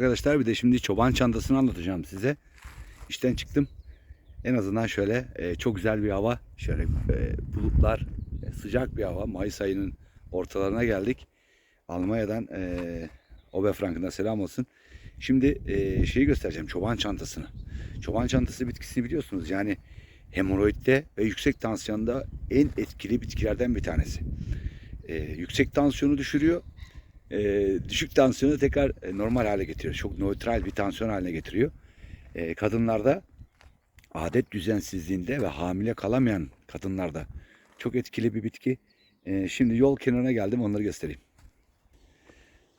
Arkadaşlar bir de şimdi çoban çantasını anlatacağım size. İşten çıktım. En azından şöyle e, çok güzel bir hava. Şöyle e, bulutlar, e, sıcak bir hava. Mayıs ayının ortalarına geldik. Almanya'dan e, Oberfranken'dan selam olsun. Şimdi e, şeyi göstereceğim. Çoban çantasını. Çoban çantası bitkisini biliyorsunuz. Yani hemoroidde ve yüksek tansiyonda en etkili bitkilerden bir tanesi. E, yüksek tansiyonu düşürüyor e, düşük tansiyonu tekrar e, normal hale getiriyor. Çok nötral bir tansiyon haline getiriyor. E, kadınlarda adet düzensizliğinde ve hamile kalamayan kadınlarda çok etkili bir bitki. E, şimdi yol kenarına geldim onları göstereyim.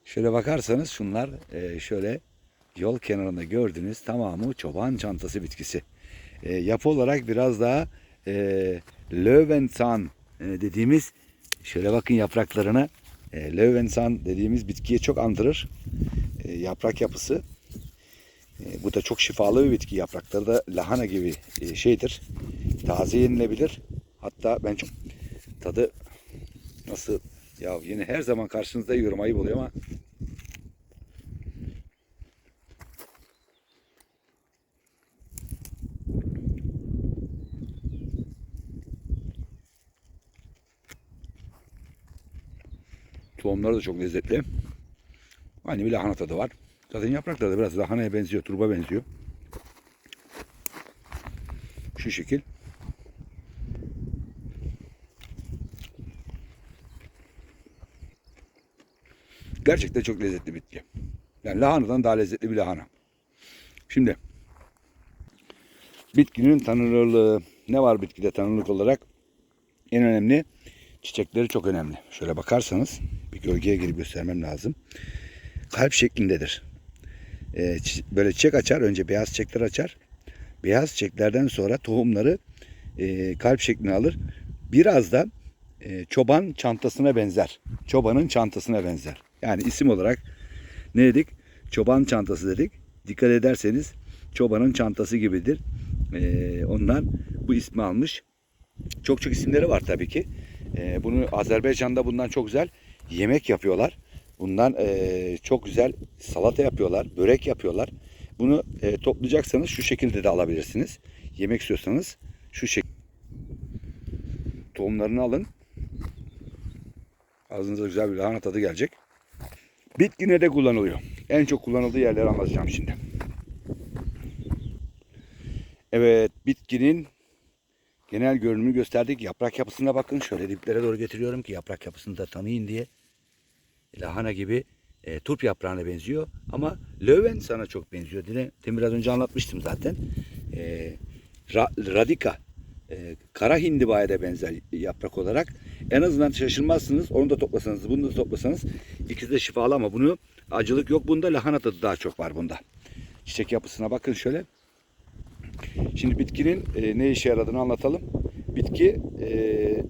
Şöyle bakarsanız şunlar e, şöyle yol kenarında gördüğünüz tamamı çoban çantası bitkisi. E, yapı olarak biraz daha e, Löwenzahn e, dediğimiz şöyle bakın yapraklarına e, Löwenzahn dediğimiz bitkiye çok andırır. E, yaprak yapısı. E, bu da çok şifalı bir bitki. Yaprakları da lahana gibi e, şeydir. Taze yenilebilir. Hatta ben çok tadı nasıl ya yine her zaman karşınızda yiyorum ayıp oluyor ama Tohumları da çok lezzetli. Aynı bir lahana tadı var. Zaten yaprakları da biraz lahanaya benziyor, turba benziyor. Şu şekil. Gerçekten çok lezzetli bitki. Yani lahanadan daha lezzetli bir lahana. Şimdi bitkinin tanınırlığı ne var bitkide tanınırlık olarak? En önemli çiçekleri çok önemli. Şöyle bakarsanız bir gölgeye girip göstermem lazım. Kalp şeklindedir. Ee, böyle çiçek açar. Önce beyaz çiçekler açar. Beyaz çiçeklerden sonra tohumları e, kalp şeklini alır. Biraz da e, çoban çantasına benzer. Çobanın çantasına benzer. Yani isim olarak ne dedik? Çoban çantası dedik. Dikkat ederseniz çobanın çantası gibidir. Ee, ondan bu ismi almış. Çok çok isimleri var tabii ki. Ee, bunu Azerbaycan'da bundan çok güzel yemek yapıyorlar. Bundan eee, çok güzel salata yapıyorlar, börek yapıyorlar. Bunu eee, toplayacaksanız şu şekilde de alabilirsiniz. Yemek istiyorsanız şu şekilde. Tohumlarını alın. Ağzınıza güzel bir lahana tadı gelecek. Bitki ne de kullanılıyor? En çok kullanıldığı yerleri anlatacağım şimdi. Evet, bitkinin genel görünümü gösterdik. Yaprak yapısına bakın. Şöyle diplere doğru getiriyorum ki yaprak yapısını da tanıyın diye. Lahana gibi e, turp yaprağına benziyor. Ama löwen sana çok benziyor. Demin biraz önce anlatmıştım zaten. E, ra- radika. E, kara hindibaya da benzer yaprak olarak. En azından şaşırmazsınız. Onu da toplasanız, bunu da toplasanız ikisi de şifalı ama bunu acılık yok. Bunda lahana tadı daha çok var bunda. Çiçek yapısına bakın şöyle. Şimdi bitkinin e, ne işe yaradığını anlatalım. Bitki e,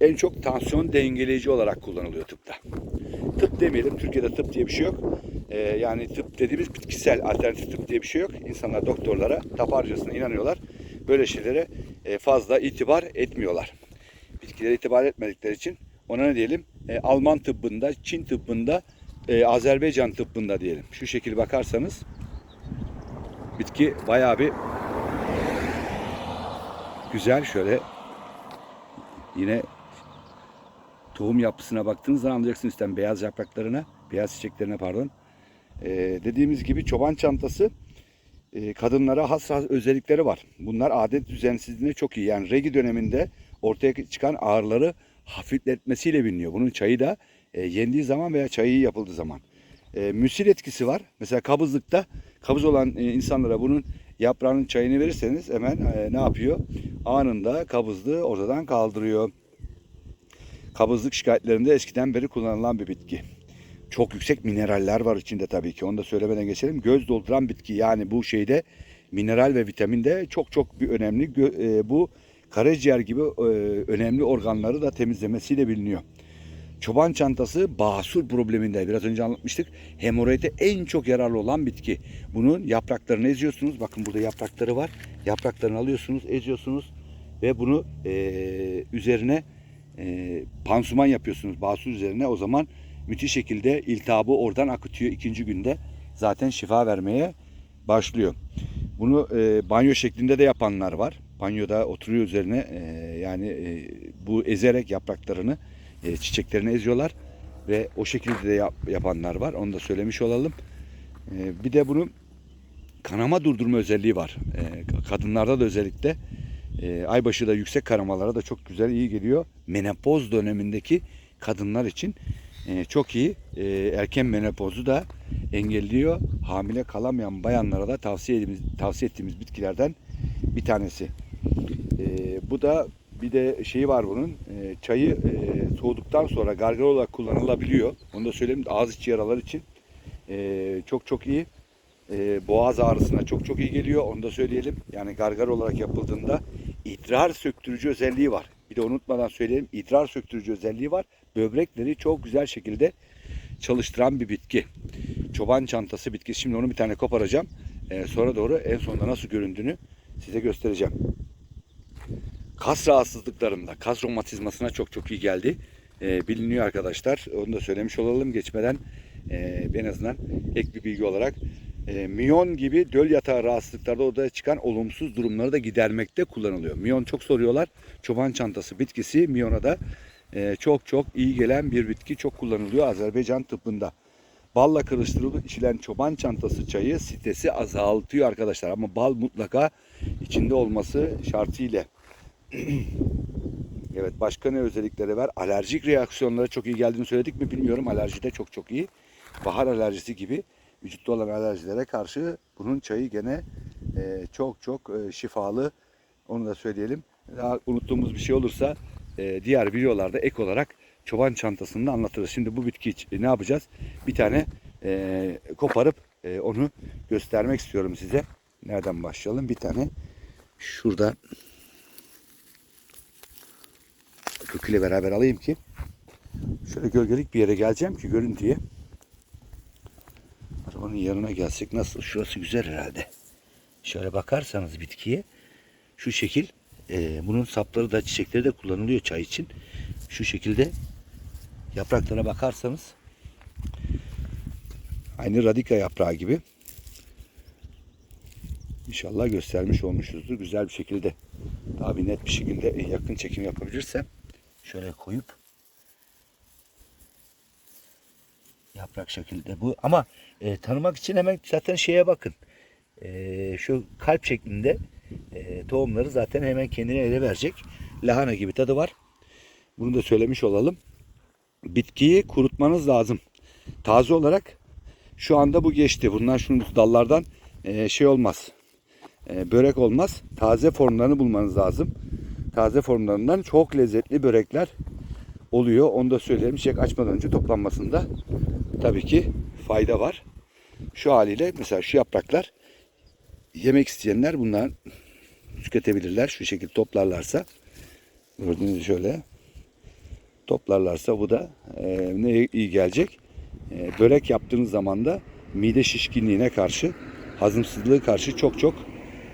en çok tansiyon dengeleyici olarak kullanılıyor tıpta. Tıp demeyelim, Türkiye'de tıp diye bir şey yok. E, yani tıp dediğimiz bitkisel alternatif tıp diye bir şey yok. İnsanlar doktorlara taparcasına inanıyorlar. Böyle şeylere e, fazla itibar etmiyorlar. Bitkilere itibar etmedikleri için ona ne diyelim? E, Alman tıbbında, Çin tıbbında, e, Azerbaycan tıbbında diyelim. Şu şekil bakarsanız bitki bayağı bir güzel şöyle yine tohum yapısına baktığınız zaman anlayacaksınız işte beyaz yapraklarına, beyaz çiçeklerine pardon. Ee, dediğimiz gibi çoban çantası e, kadınlara has has özellikleri var. Bunlar adet düzensizliğine çok iyi. Yani regi döneminde ortaya çıkan ağrıları hafifletmesiyle biliniyor. Bunun çayı da e, yendiği zaman veya çayı yapıldığı zaman. E, müsil etkisi var. Mesela kabızlıkta kabız olan e, insanlara bunun yaprağının çayını verirseniz hemen e, ne yapıyor? Anında kabızlığı ortadan kaldırıyor. Kabızlık şikayetlerinde eskiden beri kullanılan bir bitki. Çok yüksek mineraller var içinde tabii ki. Onu da söylemeden geçelim. Göz dolduran bitki. Yani bu şeyde mineral ve vitamin de çok çok bir önemli. E, bu karaciğer gibi e, önemli organları da temizlemesiyle biliniyor. Çoban çantası basur probleminde biraz önce anlatmıştık. Hemoroide en çok yararlı olan bitki. Bunun yapraklarını eziyorsunuz. Bakın burada yaprakları var. Yapraklarını alıyorsunuz, eziyorsunuz ve bunu e, üzerine e, pansuman yapıyorsunuz basur üzerine. O zaman müthiş şekilde iltihabı oradan akıtıyor ikinci günde. zaten şifa vermeye başlıyor. Bunu e, banyo şeklinde de yapanlar var. Banyoda oturuyor üzerine e, yani e, bu ezerek yapraklarını e, çiçeklerini eziyorlar ve o şekilde de yap- yapanlar var. Onu da söylemiş olalım. E, bir de bunun kanama durdurma özelliği var. E, kadınlarda da özellikle e, aybaşı da yüksek kanamalara da çok güzel iyi geliyor. Menopoz dönemindeki kadınlar için e, çok iyi. E, erken menopozu da engelliyor. Hamile kalamayan bayanlara da tavsiye ettiğimiz, tavsiye ettiğimiz bitkilerden bir tanesi. E, bu da bir de şeyi var bunun. E, çayı e, soğuduktan sonra gargara olarak kullanılabiliyor. Onu da söyleyeyim. Ağız içi yaralar için e, çok çok iyi. E, boğaz ağrısına çok çok iyi geliyor. Onu da söyleyelim. Yani gargara olarak yapıldığında idrar söktürücü özelliği var. Bir de unutmadan söyleyelim. idrar söktürücü özelliği var. Böbrekleri çok güzel şekilde çalıştıran bir bitki. Çoban çantası bitkisi. Şimdi onu bir tane koparacağım. E, sonra doğru en sonunda nasıl göründüğünü size göstereceğim. Kas rahatsızlıklarında, kas romatizmasına çok çok iyi geldi. E, biliniyor arkadaşlar. Onu da söylemiş olalım geçmeden e, en azından ek bir bilgi olarak e, miyon gibi döl yatağı rahatsızlıklarda ortaya çıkan olumsuz durumları da gidermekte kullanılıyor. Miyon çok soruyorlar. Çoban çantası bitkisi miyona da e, çok çok iyi gelen bir bitki. Çok kullanılıyor Azerbaycan tıbbında. Balla karıştırılıp içilen çoban çantası çayı stresi azaltıyor arkadaşlar. Ama bal mutlaka içinde olması şartıyla. evet başka ne özellikleri var? Alerjik reaksiyonlara çok iyi geldiğini söyledik mi bilmiyorum. Alerjide çok çok iyi. Bahar alerjisi gibi vücutta olan alerjilere karşı bunun çayı gene e, çok çok e, şifalı. Onu da söyleyelim. Daha unuttuğumuz bir şey olursa e, diğer videolarda ek olarak çoban çantasını da anlatırız. Şimdi bu bitki için ne yapacağız? Bir tane e, koparıp e, onu göstermek istiyorum size. Nereden başlayalım? Bir tane şurada köküyle beraber alayım ki şöyle gölgelik bir yere geleceğim ki görün Arabanın yanına gelsek nasıl? Şurası güzel herhalde. Şöyle bakarsanız bitkiye şu şekil e, bunun sapları da çiçekleri de kullanılıyor çay için. Şu şekilde yapraklarına bakarsanız aynı radika yaprağı gibi. İnşallah göstermiş olmuşuzdur güzel bir şekilde. Daha bir net bir şekilde yakın çekim yapabilirsem şöyle koyup yaprak şekilde bu ama e, tanımak için hemen zaten şeye bakın. E, şu kalp şeklinde e, tohumları zaten hemen kendine ele verecek. Lahana gibi tadı var. Bunu da söylemiş olalım. Bitkiyi kurutmanız lazım. Taze olarak şu anda bu geçti. Bunlar şunun dallardan e, şey olmaz. E, börek olmaz. Taze formlarını bulmanız lazım. Taze formlarından çok lezzetli börekler oluyor. Onu da söyleyelim. Çiçek açmadan önce toplanmasında tabii ki fayda var. Şu haliyle mesela şu yapraklar yemek isteyenler bunlar tüketebilirler. Şu şekilde toplarlarsa gördüğünüz şöyle toplarlarsa bu da e, ne iyi gelecek. E, börek yaptığınız zaman da mide şişkinliğine karşı hazımsızlığı karşı çok çok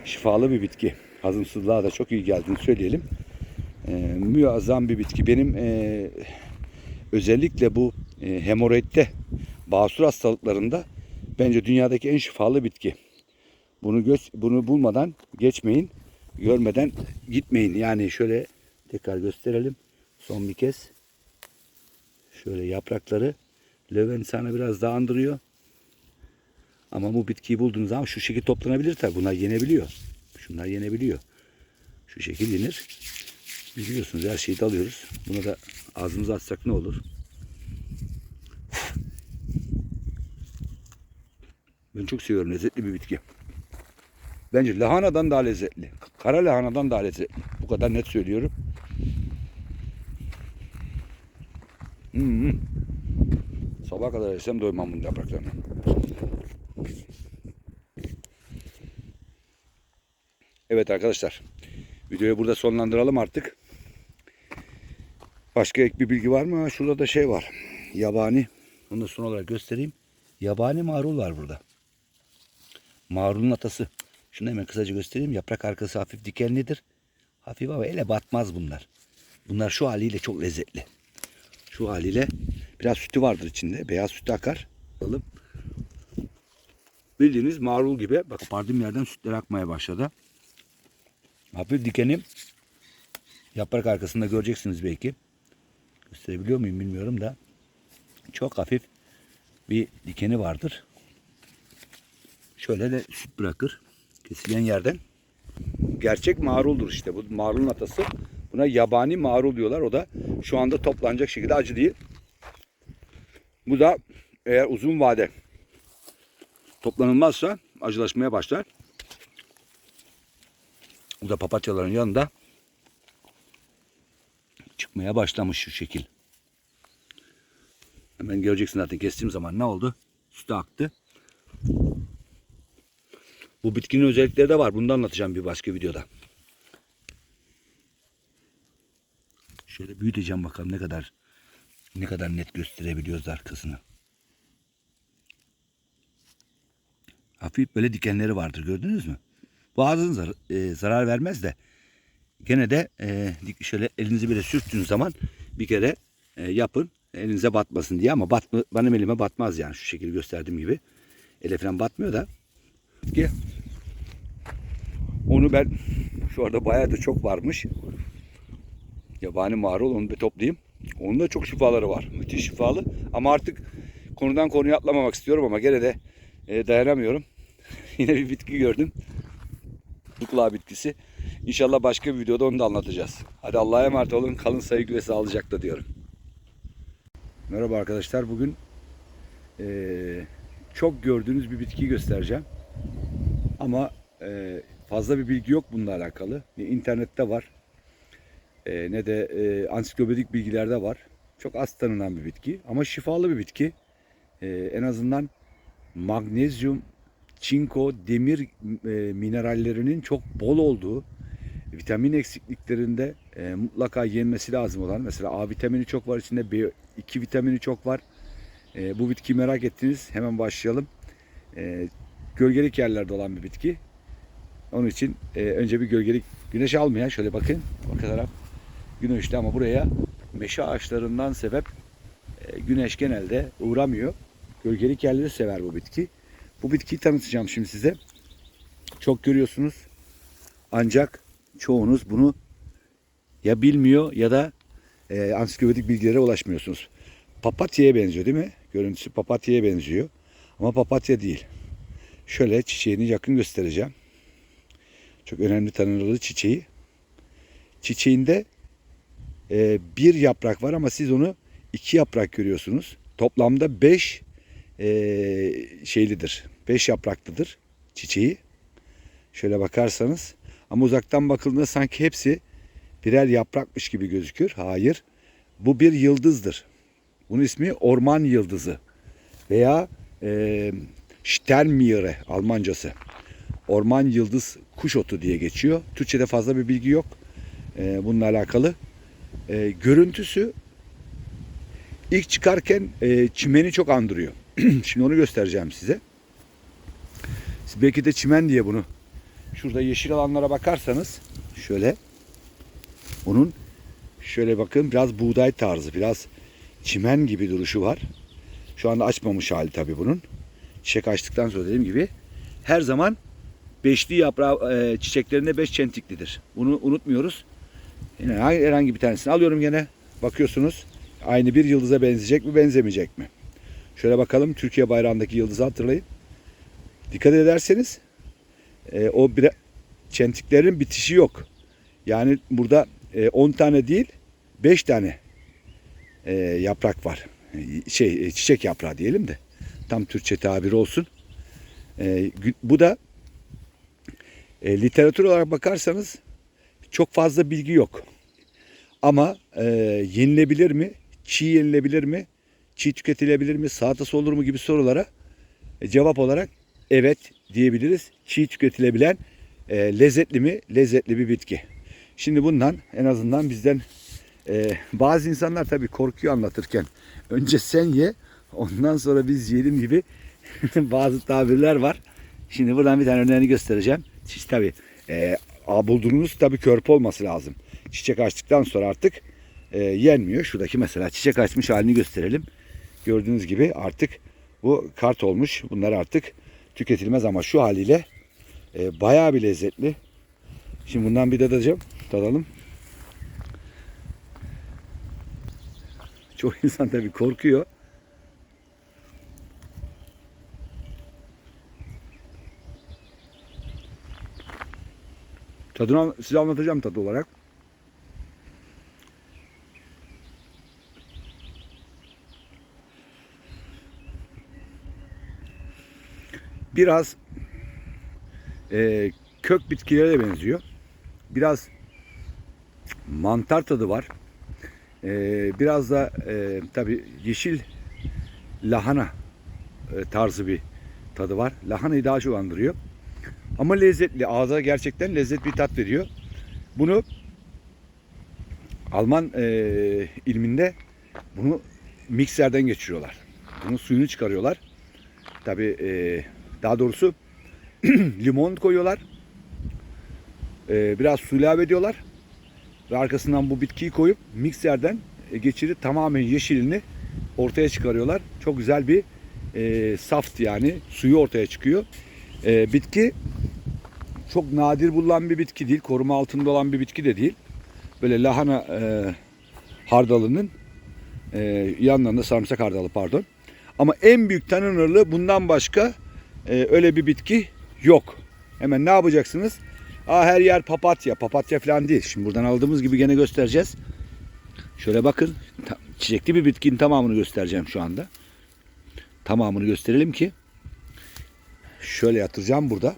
şifalı bir bitki. Hazımsızlığa da çok iyi geldiğini söyleyelim. E, muazzam bir bitki. Benim e, özellikle bu e, hemoroidde basur hastalıklarında bence dünyadaki en şifalı bitki. Bunu göz, bunu bulmadan geçmeyin. Görmeden gitmeyin. Yani şöyle tekrar gösterelim. Son bir kez. Şöyle yaprakları löven sana biraz daha andırıyor. Ama bu bitkiyi bulduğunuz zaman şu şekilde toplanabilir tabi. Bunlar yenebiliyor. Şunlar yenebiliyor. Şu şekil yenir. Biliyorsunuz her şeyi de alıyoruz. Buna da ağzımıza atsak ne olur? Ben çok seviyorum. Lezzetli bir bitki. Bence lahanadan daha lezzetli. Kara lahanadan daha lezzetli. Bu kadar net söylüyorum. Hmm. Sabah kadar yesem doymam bunun yapraklarını. Evet arkadaşlar. Videoyu burada sonlandıralım artık. Başka ek bir bilgi var mı? Şurada da şey var. Yabani. Onu da son olarak göstereyim. Yabani marul var burada. Marulun atası. Şunu hemen kısaca göstereyim. Yaprak arkası hafif dikenlidir. Hafif ama ele batmaz bunlar. Bunlar şu haliyle çok lezzetli. Şu haliyle biraz sütü vardır içinde. Beyaz sütü akar. Alalım. bildiğiniz marul gibi. Bak kopardığım yerden sütler akmaya başladı. Hafif dikenim. Yaprak arkasında göreceksiniz belki. Gösterebiliyor muyum bilmiyorum da. Çok hafif bir dikeni vardır. Şöyle de süt bırakır. Kesilen yerden. Gerçek maruldur işte. Bu marulun atası. Buna yabani marul diyorlar. O da şu anda toplanacak şekilde acı değil. Bu da eğer uzun vade toplanılmazsa acılaşmaya başlar. Bu da papatyaların yanında çıkmaya başlamış şu şekil. Hemen göreceksin zaten kestiğim zaman ne oldu? Sütü aktı. Bu bitkinin özellikleri de var. Bunu da anlatacağım bir başka videoda. Şöyle büyüteceğim bakalım ne kadar ne kadar net gösterebiliyoruz arkasını. Hafif böyle dikenleri vardır gördünüz mü? Bazı zar- e, zarar vermez de gene de e, şöyle elinizi bile sürttüğünüz zaman bir kere e, yapın elinize batmasın diye ama batma, benim elime batmaz yani şu şekilde gösterdiğim gibi. Ele falan batmıyor da ki onu ben şu arada bayağı da çok varmış. Yabani marul onu bir toplayayım. Onun da çok şifaları var. Müthiş şifalı. Ama artık konudan konuya atlamamak istiyorum ama gene de e, dayanamıyorum. Yine bir bitki gördüm. Dukla bitkisi. İnşallah başka bir videoda onu da anlatacağız. Hadi Allah'a emanet olun. Kalın saygı ve sağlıcakla diyorum. Merhaba arkadaşlar. Bugün e, çok gördüğünüz bir bitkiyi göstereceğim. Ama e, fazla bir bilgi yok bununla alakalı. Ne internette var e, ne de e, ansiklopedik bilgilerde var. Çok az tanınan bir bitki ama şifalı bir bitki. E, en azından magnezyum, çinko, demir e, minerallerinin çok bol olduğu, vitamin eksikliklerinde e, mutlaka yenmesi lazım olan. Mesela A vitamini çok var içinde, B2 vitamini çok var. E, bu bitkiyi merak ettiniz. Hemen başlayalım. E, gölgelik yerlerde olan bir bitki. Onun için e, önce bir gölgelik güneş almayan şöyle bakın bakarak güneşli ama buraya meşe ağaçlarından sebep e, güneş genelde uğramıyor. Gölgelik yerleri sever bu bitki. Bu bitkiyi tanıtacağım şimdi size. Çok görüyorsunuz. Ancak çoğunuz bunu ya bilmiyor ya da e, ansiklopedik bilgilere ulaşmıyorsunuz. Papatya'ya benziyor değil mi? Görüntüsü papatya'ya benziyor. Ama papatya değil. Şöyle çiçeğini yakın göstereceğim. Çok önemli tanrılı çiçeği. Çiçeğinde e, bir yaprak var ama siz onu iki yaprak görüyorsunuz. Toplamda beş e, şeylidir. Beş yapraklıdır çiçeği. Şöyle bakarsanız. Ama uzaktan bakıldığında sanki hepsi birer yaprakmış gibi gözükür. Hayır. Bu bir yıldızdır. Bunun ismi orman yıldızı. Veya e, Sternmiere Almancası. Orman yıldız kuş otu diye geçiyor. Türkçe'de fazla bir bilgi yok. E, bununla alakalı. E, görüntüsü ilk çıkarken e, çimeni çok andırıyor. Şimdi onu göstereceğim size. Siz belki de çimen diye bunu şurada yeşil alanlara bakarsanız şöyle onun şöyle bakın biraz buğday tarzı biraz çimen gibi duruşu var. Şu anda açmamış hali tabii bunun. Çiçek açtıktan sonra dediğim gibi her zaman beşli yaprağı e, çiçeklerinde beş çentiklidir. Bunu unutmuyoruz. Yine herhangi bir tanesini alıyorum gene. Bakıyorsunuz aynı bir yıldıza benzeyecek mi benzemeyecek mi? Şöyle bakalım Türkiye bayrağındaki yıldızı hatırlayın. Dikkat ederseniz e, o bir çentiklerin bitişi yok. Yani burada 10 tane değil 5 tane e, yaprak var. E, şey e, çiçek yaprağı diyelim de tam Türkçe tabiri olsun. E, bu da e, literatür olarak bakarsanız çok fazla bilgi yok. Ama e, yenilebilir mi? Çiğ yenilebilir mi? Çiğ tüketilebilir mi? Salatası olur mu gibi sorulara e, cevap olarak evet diyebiliriz. Çiğ tüketilebilen e, lezzetli mi? Lezzetli bir bitki. Şimdi bundan en azından bizden e, bazı insanlar tabii korkuyor anlatırken. Önce sen ye ondan sonra biz yiyelim gibi bazı tabirler var. Şimdi buradan bir tane örneğini göstereceğim. Siz tabii e, bulduğunuz tabii körpe olması lazım. Çiçek açtıktan sonra artık e, yenmiyor. Şuradaki mesela çiçek açmış halini gösterelim. Gördüğünüz gibi artık bu kart olmuş. Bunlar artık tüketilmez ama şu haliyle e, bayağı bir lezzetli. Şimdi bundan bir tadacağım. Tadalım. Çok insan tabii korkuyor. Tadını size anlatacağım tadı olarak. Biraz e, kök bitkilere de benziyor. Biraz mantar tadı var. E, biraz da e, tabi yeşil lahana e, tarzı bir tadı var. Lahanayı daha çok andırıyor. Ama lezzetli. Ağza gerçekten lezzet bir tat veriyor. Bunu Alman e, ilminde bunu mikserden geçiriyorlar. Bunun suyunu çıkarıyorlar. Tabi e, daha doğrusu limon koyuyorlar. E, biraz su ilave ediyorlar. Ve arkasından bu bitkiyi koyup mikserden e, geçirip tamamen yeşilini ortaya çıkarıyorlar. Çok güzel bir e, saft yani suyu ortaya çıkıyor. E, bitki çok nadir bulunan bir bitki değil. Koruma altında olan bir bitki de değil. Böyle lahana e, hardalının e, yanlarında sarımsak hardalı pardon. Ama en büyük tanınırlığı bundan başka e, öyle bir bitki yok. Hemen ne yapacaksınız? Aa, her yer papatya. Papatya falan değil. Şimdi buradan aldığımız gibi gene göstereceğiz. Şöyle bakın. Çiçekli bir bitkinin tamamını göstereceğim şu anda. Tamamını gösterelim ki. Şöyle yatıracağım burada.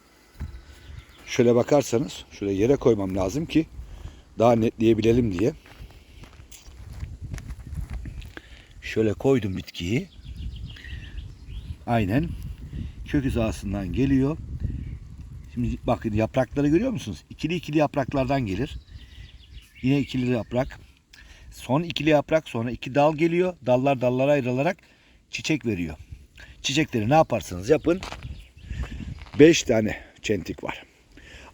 Şöyle bakarsanız şöyle yere koymam lazım ki daha netleyebilelim diye. Şöyle koydum bitkiyi. Aynen kök hizasından geliyor. Şimdi bakın yaprakları görüyor musunuz? İkili ikili yapraklardan gelir. Yine ikili yaprak. Son ikili yaprak sonra iki dal geliyor. Dallar dallara ayrılarak çiçek veriyor. Çiçekleri ne yaparsanız yapın. 5 tane çentik var.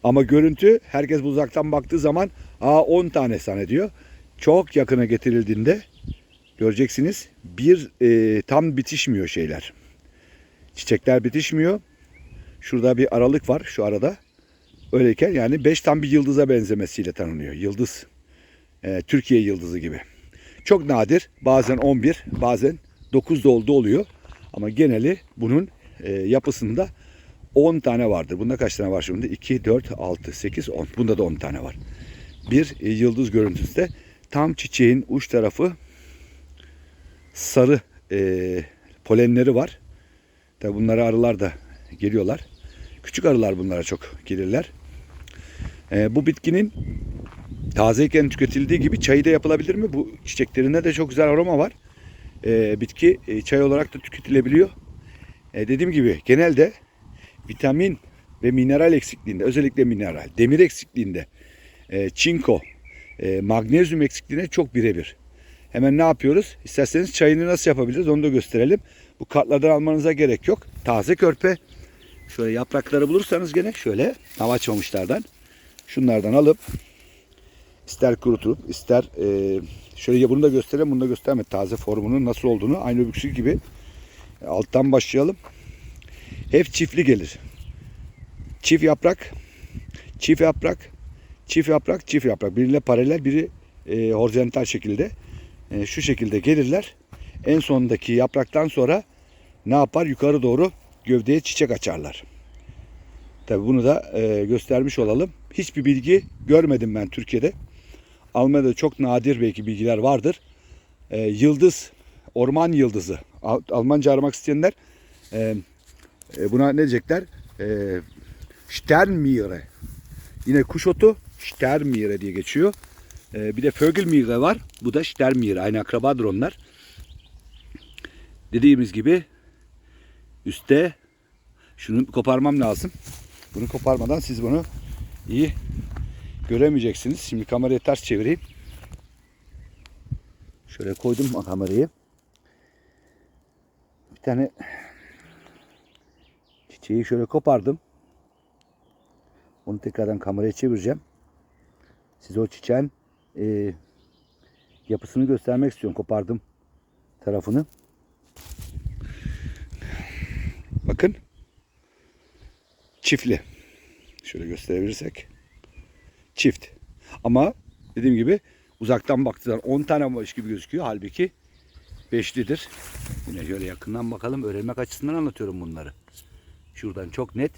Ama görüntü herkes uzaktan baktığı zaman aa 10 tane zannediyor. Çok yakına getirildiğinde göreceksiniz bir e, tam bitişmiyor şeyler. Çiçekler bitişmiyor. Şurada bir aralık var şu arada. Öyleyken yani 5 tam bir yıldıza benzemesiyle tanınıyor. Yıldız. E, Türkiye yıldızı gibi. Çok nadir. Bazen 11, bazen 9 da oldu oluyor. Ama geneli bunun e, yapısında 10 tane vardır. Bunda kaç tane var şimdi? 2, 4, 6, 8, 10. Bunda da 10 tane var. Bir e, yıldız görüntüsünde tam çiçeğin uç tarafı sarı e, polenleri var. Tabi bunlara arılar da geliyorlar. Küçük arılar bunlara çok gelirler. E, bu bitkinin tazeyken tüketildiği gibi çayı da yapılabilir mi? Bu çiçeklerinde de çok güzel aroma var. E, bitki e, çay olarak da tüketilebiliyor. E, dediğim gibi genelde vitamin ve mineral eksikliğinde özellikle mineral, demir eksikliğinde, e, çinko, e, magnezyum eksikliğine çok birebir. Hemen ne yapıyoruz? İsterseniz çayını nasıl yapabiliriz onu da gösterelim. Bu kartlardan almanıza gerek yok. Taze körpe. Şöyle yaprakları bulursanız gene şöyle hava açmamışlardan. Şunlardan alıp ister kurutup ister e, şöyle bunu da gösterelim bunu da gösterme taze formunun nasıl olduğunu aynı öbüksü gibi alttan başlayalım. Hep çiftli gelir. Çift yaprak, çift yaprak, çift yaprak, çift yaprak. Biriyle paralel, biri e, horizontal şekilde. E, şu şekilde gelirler. En sondaki yapraktan sonra ne yapar? Yukarı doğru gövdeye çiçek açarlar. Tabi bunu da e, göstermiş olalım. Hiçbir bilgi görmedim ben Türkiye'de. Almanya'da çok nadir belki bilgiler vardır. E, yıldız, orman yıldızı. Al- Almanca aramak isteyenler e, e, buna ne diyecekler? E, Sternmire. Yine kuş otu Sternmire diye geçiyor. E, bir de Vögelmire var. Bu da Sternmire. Aynı akrabadır onlar. Dediğimiz gibi üstte şunu koparmam lazım. Bunu koparmadan siz bunu iyi göremeyeceksiniz. Şimdi kamerayı ters çevireyim. Şöyle koydum kamerayı. Bir tane çiçeği şöyle kopardım. Onu tekrardan kameraya çevireceğim. Size o çiçeğin e, yapısını göstermek istiyorum. Kopardım tarafını. Bakın. çiftli. Şöyle gösterebilirsek. Çift. Ama dediğim gibi uzaktan baktığında 10 tane baş gibi gözüküyor. Halbuki beşlidir. Yine şöyle yakından bakalım. Öğrenmek açısından anlatıyorum bunları. Şuradan çok net.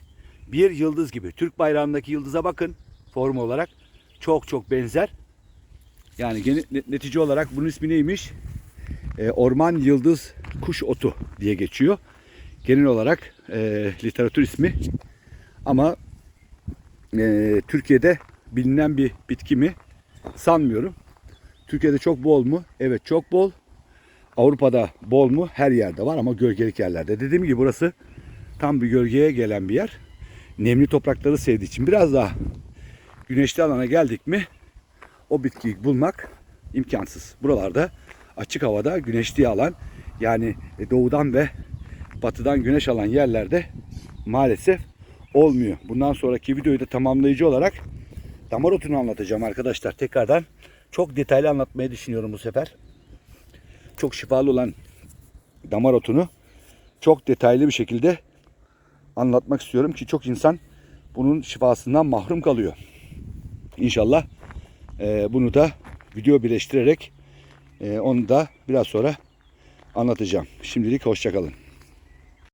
Bir yıldız gibi. Türk bayrağındaki yıldıza bakın. Form olarak. Çok çok benzer. Yani netice olarak bunun ismi neymiş? Ee, orman yıldız kuş otu diye geçiyor. Genel olarak e, literatür ismi. Ama e, Türkiye'de bilinen bir bitki mi? Sanmıyorum. Türkiye'de çok bol mu? Evet çok bol. Avrupa'da bol mu? Her yerde var ama gölgelik yerlerde. Dediğim gibi burası tam bir gölgeye gelen bir yer. Nemli toprakları sevdiği için biraz daha güneşli alana geldik mi o bitkiyi bulmak imkansız. Buralarda açık havada güneşli alan yani doğudan ve batıdan güneş alan yerlerde maalesef olmuyor. Bundan sonraki videoyu da tamamlayıcı olarak damar otunu anlatacağım arkadaşlar. Tekrardan çok detaylı anlatmayı düşünüyorum bu sefer. Çok şifalı olan damar otunu çok detaylı bir şekilde anlatmak istiyorum ki çok insan bunun şifasından mahrum kalıyor. İnşallah e, bunu da video birleştirerek e, onu da biraz sonra anlatacağım. Şimdilik hoşçakalın.